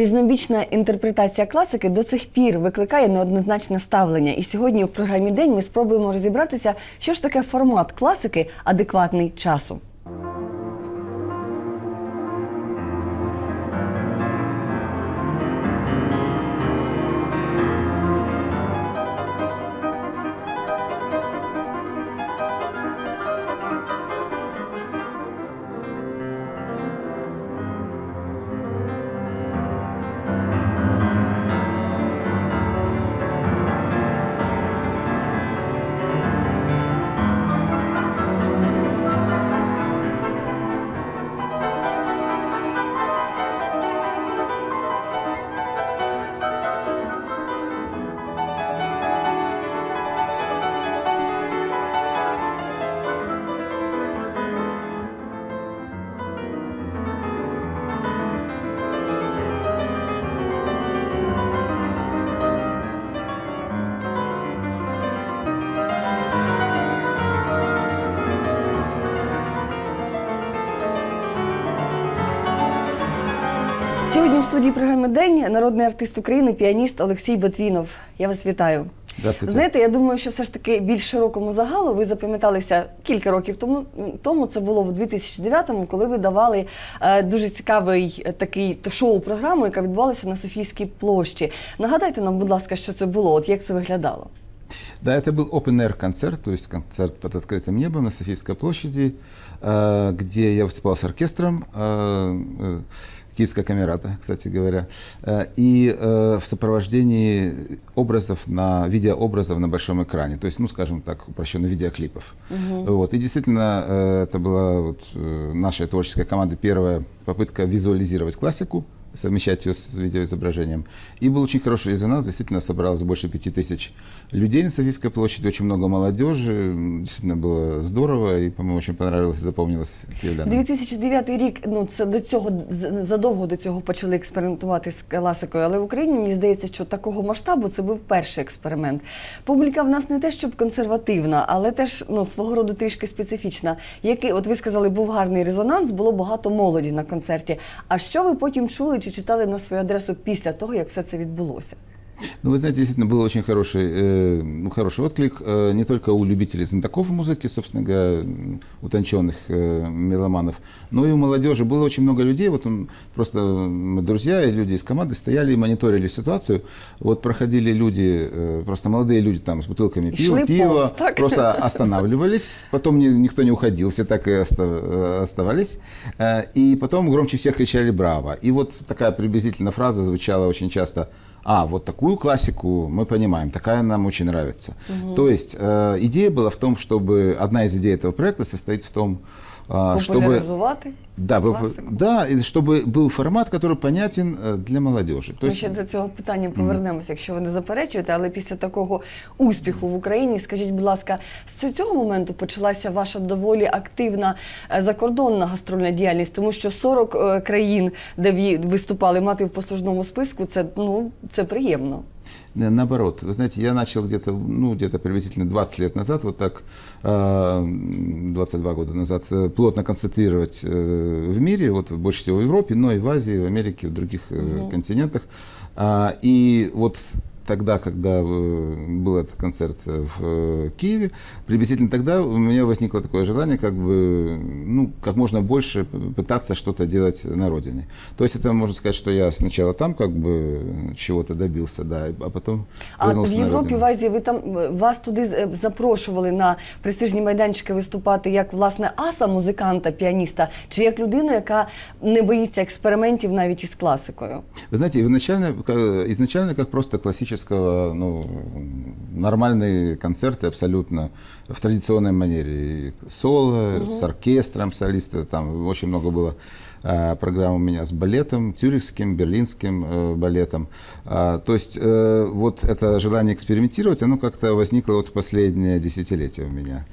Різнобічна інтерпретація класики до цих пір викликає неоднозначне ставлення. І сьогодні в програмі День ми спробуємо розібратися, що ж таке формат класики, адекватний часу. Сьогодні в студії програми День народний артист України, піаніст Олексій Ботвінов. Я вас вітаю. Здравствуйте. Знаєте, я думаю, що все ж таки більш широкому загалу ви запам'яталися кілька років тому. Тому це було в 2009-му, коли ви давали е, дуже цікавий е, такий т- шоу-програму, яка відбувалася на Софійській площі. Нагадайте нам, будь ласка, що це було, от як це виглядало. Да, это был open-air концерт, то есть концерт под открытым небом на Софийской площади, э, где я выступал с оркестром, э, э, Киевская камерата, кстати говоря, э, и э, в сопровождении образов на видеообразов на большом экране, то есть, ну, скажем так, упрощенно видеоклипов. Вот. И действительно, э, это была вот, э, наша творческая команда первая попытка визуализировать классику, совмещать ее с видеоизображением. И был очень хороший резонанс, действительно собралось больше пяти тысяч людей на Софийской площади, очень много молодежи, М, действительно было здорово и, по-моему, очень понравилось и запомнилось киевлянам. 2009 рік, ну це до цього з- задовго до цього почали експериментувати з класикою, але в Україні мені здається, що такого масштабу це був перший експеримент. Публіка в нас не те, щоб консервативна, але теж ну свого роду трішки специфічна. Який, от ви сказали, був гарний резонанс, було багато молоді на концерті. А що ви потім чули чи читали на свою адресу після того, як все це відбулося? Ну, вы знаете, действительно был очень хороший, э, ну, хороший отклик э, не только у любителей знатоков музыки, собственно говоря, утонченных э, меломанов, но и у молодежи. Было очень много людей, вот он, просто друзья и люди из команды стояли и мониторили ситуацию. Вот проходили люди, э, просто молодые люди там с бутылками пива, пива полз, просто останавливались, потом ни- никто не уходил, все так и оста- э, оставались. Э, И потом громче всех кричали «Браво!». И вот такая приблизительно фраза звучала очень часто «А, вот такую классику мы понимаем, такая нам очень нравится». То есть э, идея была в том, чтобы... Одна из идей этого проекта состоит в том, э, чтобы... Популяризувати? Да, был- классику. да, и чтобы был формат, который понятен э, для молодежи. То Ми есть, ще до цього питання повернемося, якщо ви не заперечуєте. Але після такого успіху в Україні, скажіть, будь ласка, з цього моменту почалася ваша доволі активна е, закордонна гастрольна діяльність, тому що 40 е, країн, де ви виступали, мати в послужному списку, це ну це приємно. Не, Наоборот, вы знаете, я начал где-то, ну, где-то приблизительно 20 лет назад, вот так, э, 22 года назад, э, плотно концентрировать э, в мире, вот больше всего в Европе, но и в Азии, в Америке, в других э, континентах. А, И вот тогда, когда э, был этот концерт э, в э, Киеве, приблизительно тогда у меня возникло такое желание, как бы, ну, как можно больше пытаться что-то делать на родине. То есть это можно сказать, что я сначала там как бы чего-то добился, да, а потом А в вернулся на Європі, родину. в Азії, ви там е, вас туди е, запрошували на престижні майданчики виступати як власне аса, музиканта, піаніста, чи як людину, яка не боїться експериментів навіть із класикою? Вы знаете, изначально, ка- изначально как просто классического, ну, нормальные концерты абсолютно в традиционной манере. И соло, с оркестром солиста, там очень много было а, программ у меня с балетом, тюрихским, берлинским э, балетом. А, то есть э, вот это желание экспериментировать, оно как-то возникло вот в последнее десятилетие у меня.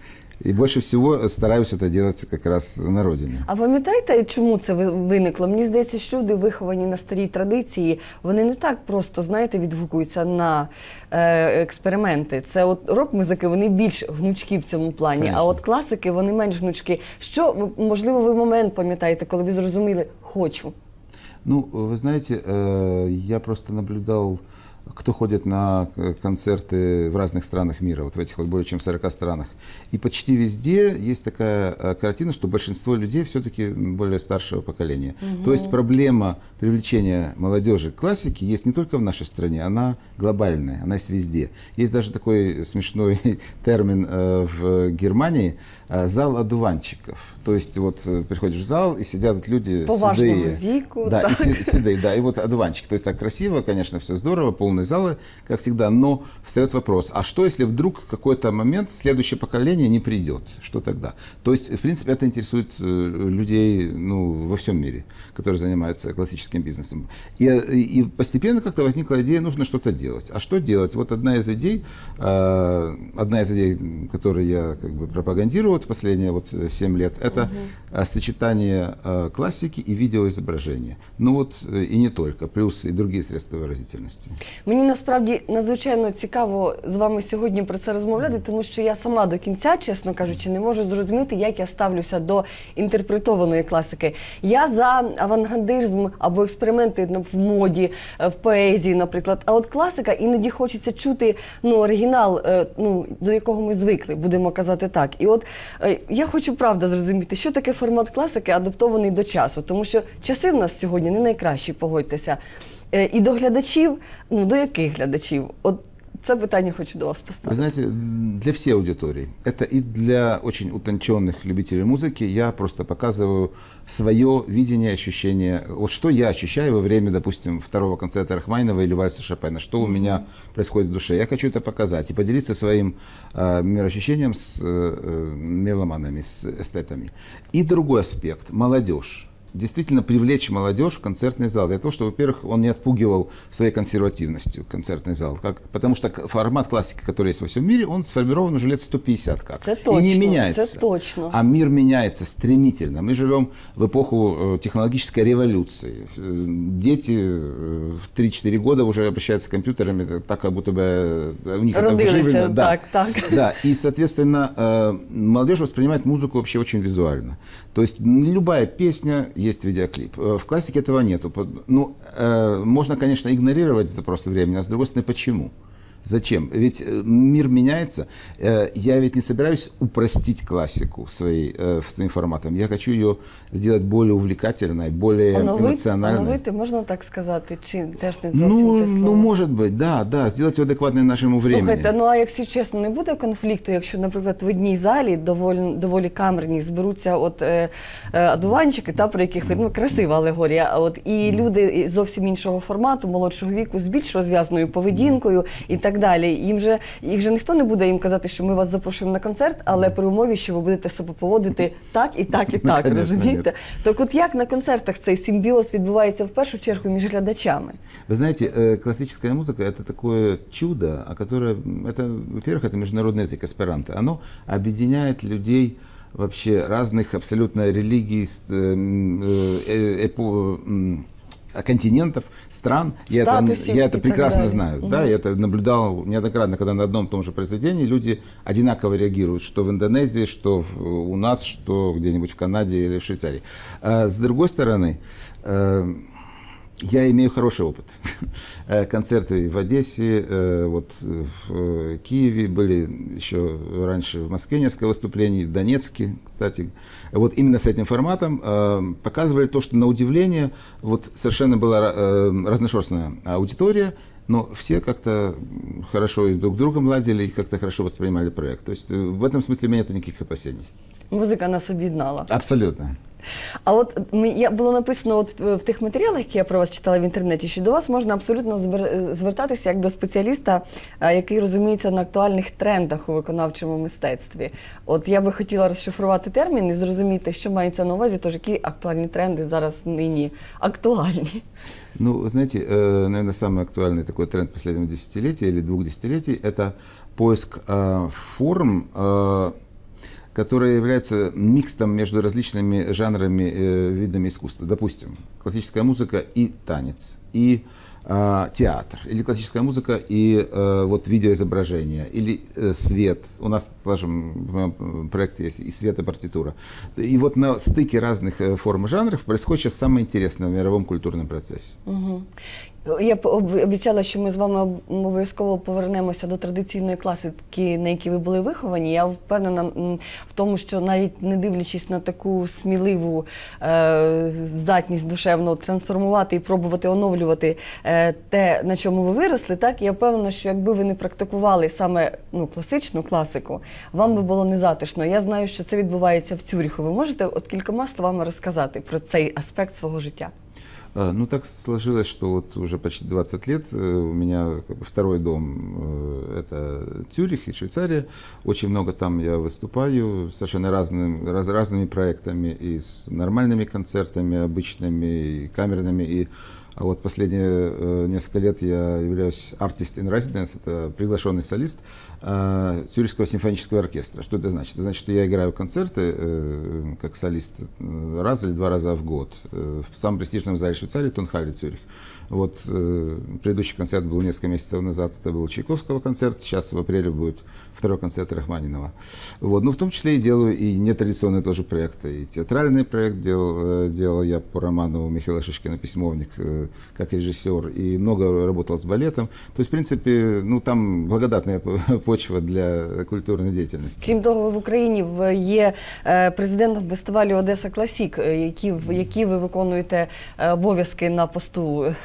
И больше всего стараюсь это делать как раз на родине. А пам'ятаєте, чому це ви- виникло? Мені здається, що люди, виховані на старій традиції, вони не так просто, знаєте, відгукуються на е, експерименти. Це от рок-музики, вони більш гнучкі в цьому плані, а Конечно. от класики вони менш гнучкі. Що ви- можливо, ви момент пам'ятаєте, коли ви зрозуміли хочу? Ну, вы знаете, э, я просто наблюдал, Кто ходит на э, концерты в разных странах мира, вот в этих вот более чем 40 странах. И почти везде есть такая э, картина, что большинство людей все-таки более старшего поколения. То есть проблема привлечения молодежи к классике есть не только в нашей стране, она глобальная, она есть везде. Есть даже такой смешной термин э, в Германии «зал одуванчиков». То есть вот приходишь в зал, и сидят вот люди Поважного седые. веку, Да, и так. седые, да, и вот одуванчик. То есть так красиво, конечно, все здорово, полные залы, как всегда, но встает вопрос, а что если вдруг в какой-то момент следующее поколение не придет? Что тогда? То есть, в принципе, это интересует э, людей ну, во всем мире, которые занимаются классическим бизнесом. И, э, и постепенно как-то возникла идея, нужно что-то делать. А что делать? Вот одна из идей, э, одна из идей, которые я как бы пропагандирую вот последние вот 7 лет, это э, сочетание классики и видеоизображения. Ну вот и не только, плюс и другие средства выразительности. Мені насправді надзвичайно цікаво з вами сьогодні про це розмовляти, тому що я сама до кінця, чесно кажучи, не можу зрозуміти, як я ставлюся до інтерпретованої класики. Я за авангардизм або експерименти ну, в моді, е, в поезії, наприклад. А от класика іноді хочеться чути ну, оригінал, е, ну, до якого ми звикли, будемо казати так. І от е, я хочу правда зрозуміти, що таке формат класики, адаптований до часу, тому що часи в нас сьогодні не найкращі, погодьтеся. Е, І до глядачів, ну до яких глядачів? От це питання хочу до вас Вы поставити. знаете, м, для всей аудитории, это и для очень утонченных любителей музыки, я просто показываю свое видение, ощущение. Вот что я ощущаю во время, допустим, второго концерта Рахманинова или вальса Шопена, что у меня происходит в душе. Я хочу это показать и поделиться своим э, мироощущением с э, э, меломанами, с эстетами. И другой аспект – молодежь Действительно привлечь молодежь в концертный зал. Для того, чтобы, во-первых, он не отпугивал своей консервативностью концертный зал. Как, потому что формат классики, который есть во всем мире, он сформирован уже лет 150 как. Это и точно, не меняется. это точно. А мир меняется стремительно. Мы живем в эпоху э, технологической революции. Э, Дети э, в 3-4 года уже обращаются с компьютерами так, как будто бы у них это Родились, вживлено. Да. так, так. Да, и, соответственно, молодежь воспринимает музыку вообще очень визуально. То есть любая песня есть видеоклип. Э, В классике этого нету. Под- Ну, э, можно, конечно, игнорировать запросы времени, а с другой стороны, почему? Зачем? Ведь э, мир меняется. Э, Я ведь не собираюсь упростить классику своей, э, своим форматом. Я хочу ее сделать более увлекательной, более Оновити, эмоциональной. оновити, можна так сказати, чи теж не зовсім Ну, те ну, слово? может быть, да, да, сделать ее адекватной нашему времени. Слухайте, ну а якщо чесно, не буде конфлікту, якщо, наприклад, в одній залі доволі, доволі камерній зберуться от е, е, одуванчики, та про яких ви ну красива алегорія. А от і люди із зовсім іншого формату, молодшого віку, з більш розв'язною поведінкою і так далі. Їм же їх же ніхто не буде їм казати, що ми вас запрошуємо на концерт, але при умові, що ви будете себе поводити так і так, і Ну, так. конечно, розумієте? Так от як на концертах цей симбіоз відбувається в першу чергу між глядачами? Вы знаете, э, классическая музыка это такое чудо, о которое, м, это, во-первых, это международный язык эсперанто. Оно объединяет людей вообще разных абсолютно религий, с- эм, э, эпо- м, континентов, стран. Я это, Статусів я і это так прекрасно далі. знаю. Да, я это наблюдал неоднократно, когда на одном и том же произведении люди одинаково реагируют, что в Индонезии, что в- у нас, что где-нибудь в Канаде или в Швейцарии. А с другой стороны, э, я имею хороший опыт. Э, Концерты в Одессе, э, вот э, в э, Киеве были еще раньше в Москве несколько выступлений, в Донецке, кстати. Вот именно с этим форматом э, показывали то, что на удивление вот совершенно была э, разношерстная аудитория, но все как-то хорошо и друг с другом ладили и как-то хорошо воспринимали проект. То есть э, в этом смысле у меня нет никаких опасений. Музика нас об'єднала. Абсолютно. А от ми- я було написано от в в тих матеріалах, які я про вас читала в інтернеті, що до вас можна абсолютно збер- звертатися як до спеціаліста, а, який розуміється на актуальних трендах у виконавчому мистецтві. От я би хотіла розшифрувати термін і зрозуміти, що мається на увазі, тож які актуальні тренди зараз нині актуальні. Ну, вы знаете, э, наверное, самый актуальный такой тренд последнего десятилетия или двух десятилетий – это поиск э, форм, э, которые являются микстом между различными жанрами, э, видами искусства. Допустим, классическая музыка и танец, и а, театр, или классическая музыка и э, вот видеоизображение, или э, свет. У нас, скажем, в моем проекте есть и свет, и партитура. И вот на стыке разных э, форм жанров происходит сейчас самое интересное в мировом культурном процессе. Угу. Я обіцяла, що ми з вами обов'язково повернемося до традиційної класики, на якій ви були виховані. Я впевнена в тому, що навіть не дивлячись на таку сміливу е, здатність душевно трансформувати і пробувати оновлювати е, те, на чому ви виросли, так я впевнена, що якби ви не практикували саме ну, класичну класику, вам би було незатишно. Я знаю, що це відбувається в Цюріху. Ви можете от кількома словами розказати про цей аспект свого життя? А, Ну, так сложилось, что вот уже почти 20 лет э, у меня как бы второй дом э, – это Цюрих и Швейцария. Очень много там я выступаю совершенно разным, раз, разными проектами, и с нормальными концертами, обычными, и камерными, и а вот последние э, несколько лет я являюсь артист in residence, это приглашенный солист э, Цюрихского симфонического оркестра. Что это значит? Это значит, что я играю концерты э, как солист э, раз или два раза в год в самом престижном зале Швейцарии Тонхалле Цюрих. Вот предыдущий концерт был несколько месяцев назад, это был Чайковского концерт, сейчас в апреле будет второй концерт Рахманинова. Вот, ну в том числе и делаю и нетрадиционные тоже проекты, и театральный проект делал, делал я по роману Михаила Шишкина «Письмовник» э, как режиссер, и много работал с балетом. То есть, в принципе, ну там благодатная почва для культурной деятельности. Крім того, ви в Україні в- є е, президентом фестивалю Одеса Класік, е, які, в- які ви виконуєте е, обов'язки на посту е,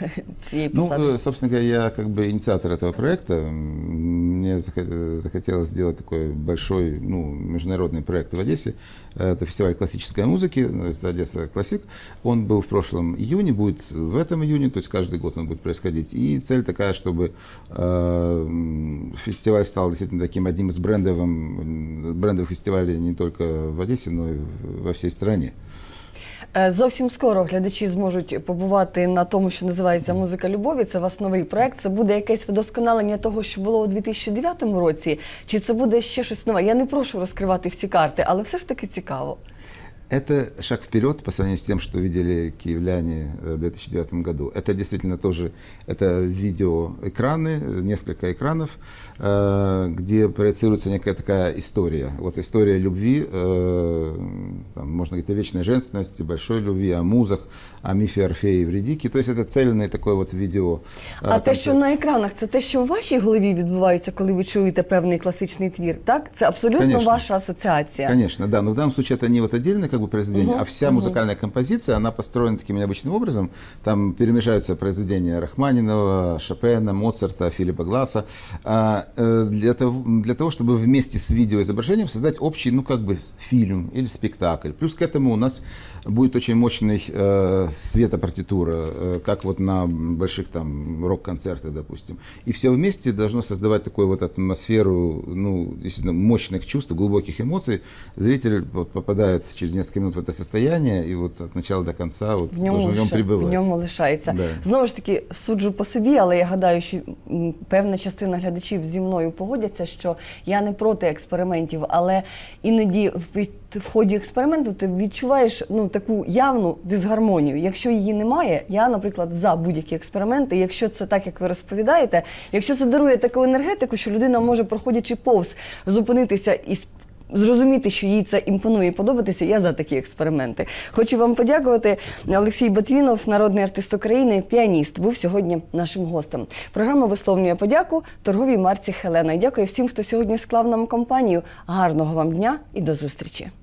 цієї Ну, посади. э, собственно говоря, я как бы инициатор этого проекта. М, Мне захо- захотелось сделать такой большой, ну, международный проект в Одессе. Это фестиваль классической музыки, называется Одесса Классик. Он был в прошлом июне, будет в этом июне, то есть каждый год он будет происходить. И цель такая, чтобы э, м, фестиваль стал действительно таким одним из брендовым, брендовых фестивалей не только в Одессе, но и во всей стране. Е, Зовсім скоро глядачі зможуть побувати на тому, що називається Музика любові. Це вас новий проект. Це буде якесь вдосконалення того, що було у 2009 році, чи це буде ще щось нове? Я не прошу розкривати всі карти, але все ж таки цікаво. Это шаг вперед по сравнению с тем, что видели киевляне э, в 2009 году. Это действительно тоже это видеоэкраны, э, несколько экранов, э, где проецируется некая такая история. Вот история любви, э, там, можно говорить о вечной женственности, большой любви, о музах, о мифе Орфея и Евредики. То есть это цельный такой вот видео. э, А те, що концепт. на екранах, це те, що в вашій голові відбувається, коли ви чуєте певний класичний твір, так? Це абсолютно Конечно. ваша асоціація. Конечно, да. Но в данном случае это не вот отдельное как бы произведение, Мгм, а вся мгм. музыкальная композиция, она построена таким необычным образом. Там перемешаются произведения Рахманинова, Шопена, Моцарта, Филиппа Гласса. А, э, для, того, для того, чтобы вместе с видеоизображением создать общий, ну как бы фильм или спектакль. Плюс к этому у нас будет очень мощный э, светопартитура, э, как вот на больших там рок-концертах, допустим. И все вместе должно создавать такую вот атмосферу, ну, действительно, мощных чувств, глубоких эмоций. Зритель вот попадает через несколько минут в это состояние, и вот от начала до конца вот В ньому, в нем лише- в ньому лишається. Да. Знову ж таки, суджу по собі, але я гадаю, що певна частина глядачів зі мною погодяться, що я не проти експериментів, але іноді в, в ході експерименту ти відчуваєш ну, таку явну дисгармонію. Якщо її немає, я, наприклад, за будь-які експерименти. Якщо це так, як ви розповідаєте, якщо це дарує таку енергетику, що людина може, проходячи повз, зупинитися і зрозуміти, що їй це імпонує подобатися, я за такі експерименти. Хочу вам подякувати. Олексій Батвінов, народний артист України, піаніст, був сьогодні нашим гостем. Програма висловлює подяку торговій марці Хелена. І дякую всім, хто сьогодні склав нам компанію. Гарного вам дня і до зустрічі!